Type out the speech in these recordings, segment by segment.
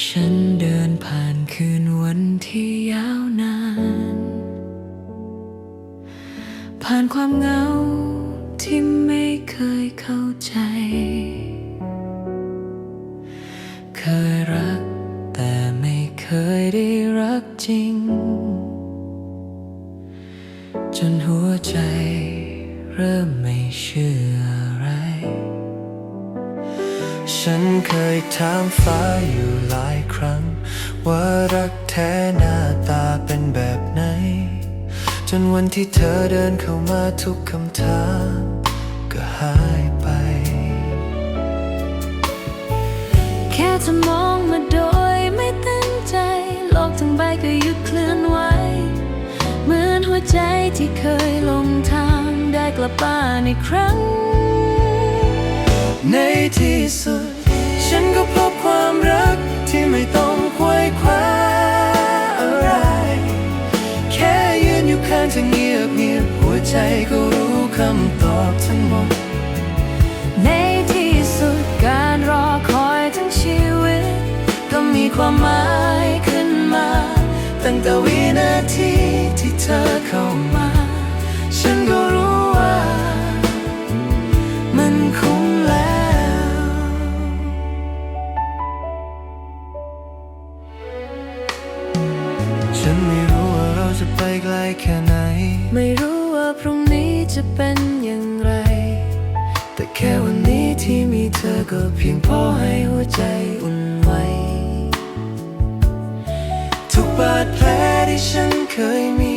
ฉันเดินผ่านคืนวันที่ยาวนาน ผ่านความเหงาที่ไม่เคยเข้าใจ เคยรักแต่ไม่เคยได้รักจริง จนหัวใจเริ่มไม่เชื่อ ฉันเคยถามฟ้าอยู่หลายครั้ง ว่ารักแท้หน้าตาเป็นแบบไหน จนวันที่เธอเดินเข้ามาทุกคำถามก็หายไป แค่จะมองมาโดยไม่ตั้งใจ โลกทั้งใบก็หยุดเคลื่อนไหวเหมือนหัวใจที่เคยหลงทางได้กลับบ้านอีกครั้งในที่สุด ฉันก็พบความรักที่ไม่ต้องควยคว้าอะไร แค่ยืนอยู่ข้างเธอเงียบเงียบหัวใจก็รู้คำตอบทั้งหมด ในที่สุดการรอคอยทั้งชีวิต ก็มีความหมายขึ้นมา ตั้งแต่วินาทีที่เธอเข้ามา นไม่รู้ว่าเราจะไปไกลแค่ไหน ไม่รู้ว่าพรุ่งนี้จะเป็นอย่างไร แต่แค่วันนี้ที่มีเธอก็เพียงพอให้หัวใจอุ่นไหว ทุกบาดแผลที่ฉันเคยมี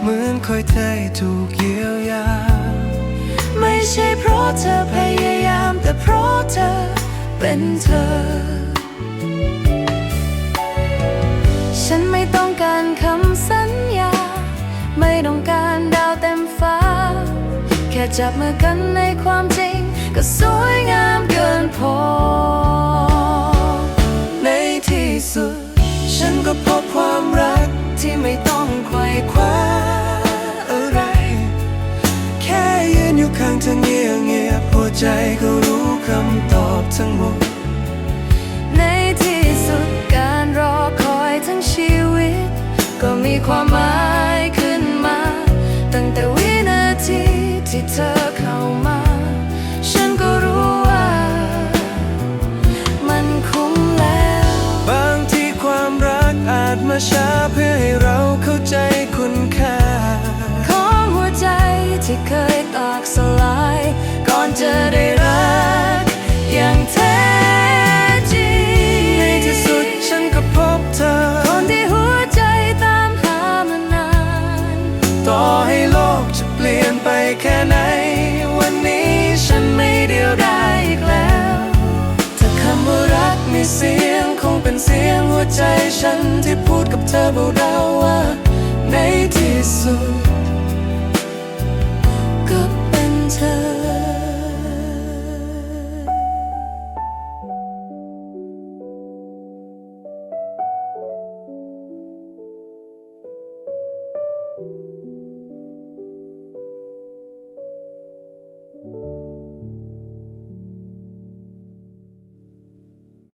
เหมือนคอยเธอถูกเยียวยา ไม่ใช่เพราะเธอพยายามแต่เพราะเธอเป็นเธอ จับมือกันในความจริง ก็สวยงามเกินพอ ในที่สุด ฉันก็พบความรักที่ไม่ต้องไขว่คว้าอะไร แค่ยืนอยู่ข้างเธอเงียบเงียบๆหัวใจก็รู้คำตอบทั้งหมด มาช้าเพื่อให้เราเข้าใจคุณค่า ของหัวใจที่เคยแตกสลาย ก่อนจะได้รัก อย่างแท้จริง ในที่สุดฉันก็พบเธอ คนที่หัวใจตามหามานาน ต่อให้โลกจะเปลี่ยนไปแค่ไหน วันนี้ฉันไม่เดียวดายอีกแล้ว ถ้าคำว่ารักมีเสียงคง ฉันที่พูดกับเธอเบาๆว่าในที่สุด